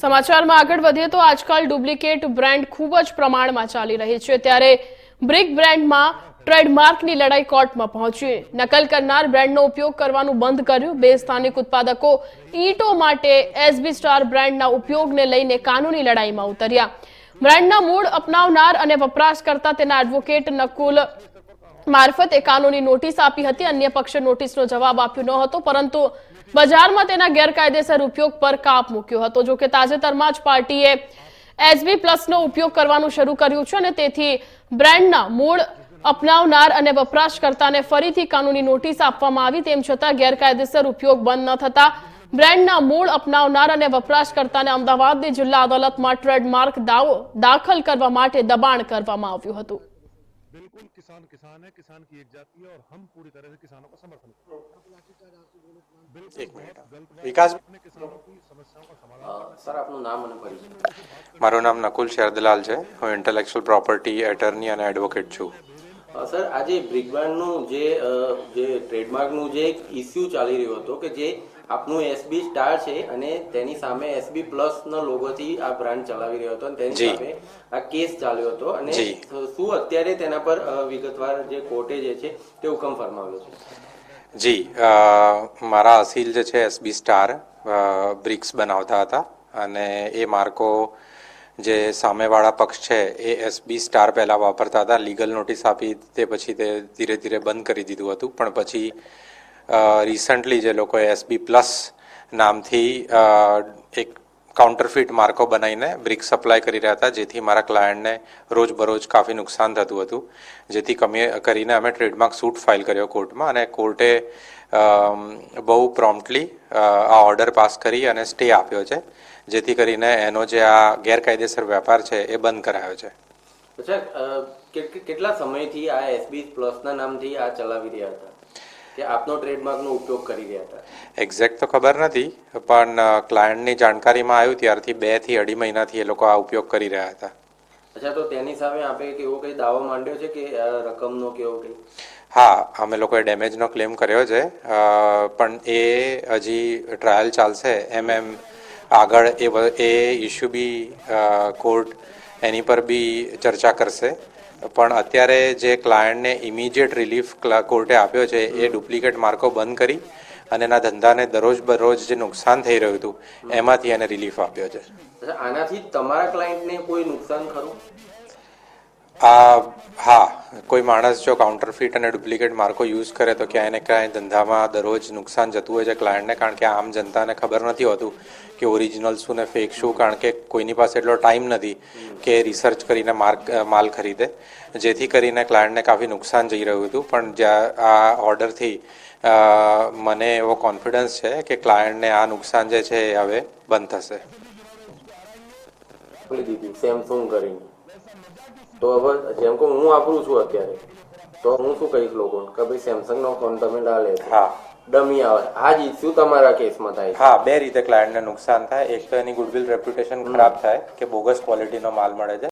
સમાચારમાં આગળ વધીએ તો આજકાલ ડુપ્લિકેટ બ્રાન્ડ ખૂબ જ પ્રમાણમાં ચાલી રહી છે. ત્યારે બ્રિક બ્રાન્ડમાં ટ્રેડમાર્કની લડાઈ કોર્ટમાં પહોંચી. નકલ કરનાર બ્રાન્ડનો ઉપયોગ કરવાનું બંધ કર્યું. બે સ્થાનિક ઉત્પાદકો ઈંટો માટે એસબી સ્ટાર બ્રાન્ડના ઉપયોગને લઈને કાનૂની લડાઈમાં ઉતર્યા. બ્રાન્ડના મૂળ અપનાવનાર અને વપરાશકર્તા તેના એડવોકેટ નકુલ મારફતે કાનૂની નોટિસ આપી હતી. અન્ય પક્ષે નોટિસનો જવાબ આપ્યો ન હતો, પરંતુ બજારમાં તેના ગેરકાયદેસર ઉપયોગ પર કાપ મૂક્યો હતો. જોકે તાજેતરમાં જ પાર્ટીએ એસબી પ્લસનો ઉપયોગ કરવાનું શરૂ કર્યું છે અને તેથી બ્રાન્ડના મૂળ અપનાવનાર અને વપરાશકર્તાને ફરીથી કાનૂની નોટિસ આપવામાં આવી. તેમ છતાં ગેરકાયદેસર ઉપયોગ બંધ ન થતા બ્રાન્ડના મૂળ અપનાવનાર અને વપરાશકર્તાને અમદાવાદની જિલ્લા અદાલતમાં ટ્રેડમાર્ક દાવો દાખલ કરવા માટે દબાણ કરવામાં આવ્યું હતું. बिल्कुल किसान किसान है किसान की एक जाति है और हम पूरी तरह से किसानों का समर्थन करते हैं बिल्कुल बहुत गलत बात વિકાસ अपने किसानों की समस्याओं का समाधान અ, સર આપનું નામ અને પરિચય મારું નામ નકુલ શેરદલાલ છે હું ઇન્ટેલેક્ચુઅલ પ્રોપર્ટી એટર્ની અને એડવોકેટ છું અ, સર આજે બ્રિકબ્રાન્ડનું જે અ, જે ટ્રેડમાર્કનું જે એક ઇસ્યુ ચાલી રહ્યો હતો કે જે આપનું એસબી સ્ટાર છે અને તેની સામે એસબી પ્લસ ના લોગોથી આ બ્રાન્ડ ચલાવી રહ્યો હતો અને તેની સામે આ કેસ ચાલ્યો હતો. અને શું અત્યારે તેના પર વિગતવાર જે કોર્ટે જે છે તે હુકમ ફરમાવ્યો છે? જી મારા અસીલ જે છે એસબી સ્ટાર બ્રિક્સ બનાવતા હતા અને એ માર્કો જે સામેવાળા પક્ષ છે એ એસબી સ્ટાર પહેલાં વાપરતા હતા. લીગલ નોટિસ આપી તે પછી તે ધીરે ધીરે બંધ કરી દીધું હતું. પણ પછી રિસન્ટલી જે લોકોએ એસબી પ્લસ નામથી એક કાઉન્ટરફીટ માર્કો બનાવીને બ્રિક સપ્લાય કરી રહ્યા હતા, જેથી મારા ક્લાયન્ટને રોજબરોજ કાફી નુકસાન થતું હતું. જેથી કમી, કરીને અમે ટ્રેડમાર્ક સૂટ ફાઇલ કર્યો કોર્ટમાં અને કોર્ટે બહુ પ્રોમ્પ્ટલી આ ઓર્ડર પાસ કરી અને સ્ટે આપ્યો છે. જેથી કરીને એનો જે આ ગેરકાયદેસર વેપાર છે એ બંધ કરાયો છે. કેટલા સમયથી આ એસબી પ્લસના નામથી આ ચલાવી રહ્યા હતા? કે આપનો ટ્રેડમાર્કનો ઉપયોગ કરી રહ્યા હતા? એક્ઝેક્ટ તો ખબર નથી પણ ક્લાયન્ટની જાણકારીમાં આવ્યું ત્યારથી બેથી અઢી મહિનાથી એ લોકો આ ઉપયોગ કરી રહ્યા હતા. અચ્છા તો તેની સામે આપે એવો કંઈ દાવો માંડ્યો છે કે અ, રકમનો કેવો કંઈ? હા અમે લોકોએ ડેમેજનો ક્લેમ કર્યો છે પણ એ હજી ટ્રાયલ ચાલશે. એમ એમ આગળ એ એ ઇસ્યુ બી કોર્ટ એની પર બી ચર્ચા કરશે. પણ અત્યારે જે ક્લાયન્ટને ઇમિડિયેટ રિલીફ કોર્ટે આપ્યો છે એ ડુપ્લિકેટ માર્કો બંધ કરી અને એના ધંધાને દરરોજ બરોજ જે નુકસાન થઈ રહ્યું હતું એમાંથી એને રિલીફ આપ્યો છે. આનાથી તમારા ક્લાયન્ટને કોઈ નુકસાન ખરું? આ, હા, કોઈ માણસ જો કાઉન્ટરફીટ અને ડુપ્લિકેટ માર્કો યુઝ કરે તો ક્યાંય ને ક્યાંય ધંધામાં દરરોજ નુકસાન જતું હોય છે ક્લાયન્ટને કારણ કે આમ જનતાને ખબર નથી હોતું કે ઓરિજિનલ શું ને ફેક શું, કારણ કે કોઈની પાસે એટલો ટાઈમ નથી કે રિસર્ચ કરીને માર્ક, માલ ખરીદે. જેથી કરીને ક્લાયન્ટને કાફી નુકસાન જઈ રહ્યું હતું. પણ જ્યાં આ ઓર્ડરથી મને એવો કોન્ફિડન્સ છે કે ક્લાયન્ટને આ નુકસાન જે છે એ હવે બંધ થશે. સેમસંગ કરીને. તો હવે જેમ કે હું વાપરું છું અત્યારે. તો હું શું કહીશ લોકો કે ભાઈ સેમસંગનો ફોન તમે ના લે હા. ડમી આવે. આ જ ઇસ્યુ તમારા કેસમાં થાય હા બે રીતે ક્લાયન્ટને નુકસાન થાય. એક તો એની ગુડવિલ રેપ્યુટેશન ખરાબ થાય કે બોગસ ક્વોલિટીનો માલ મળે છે.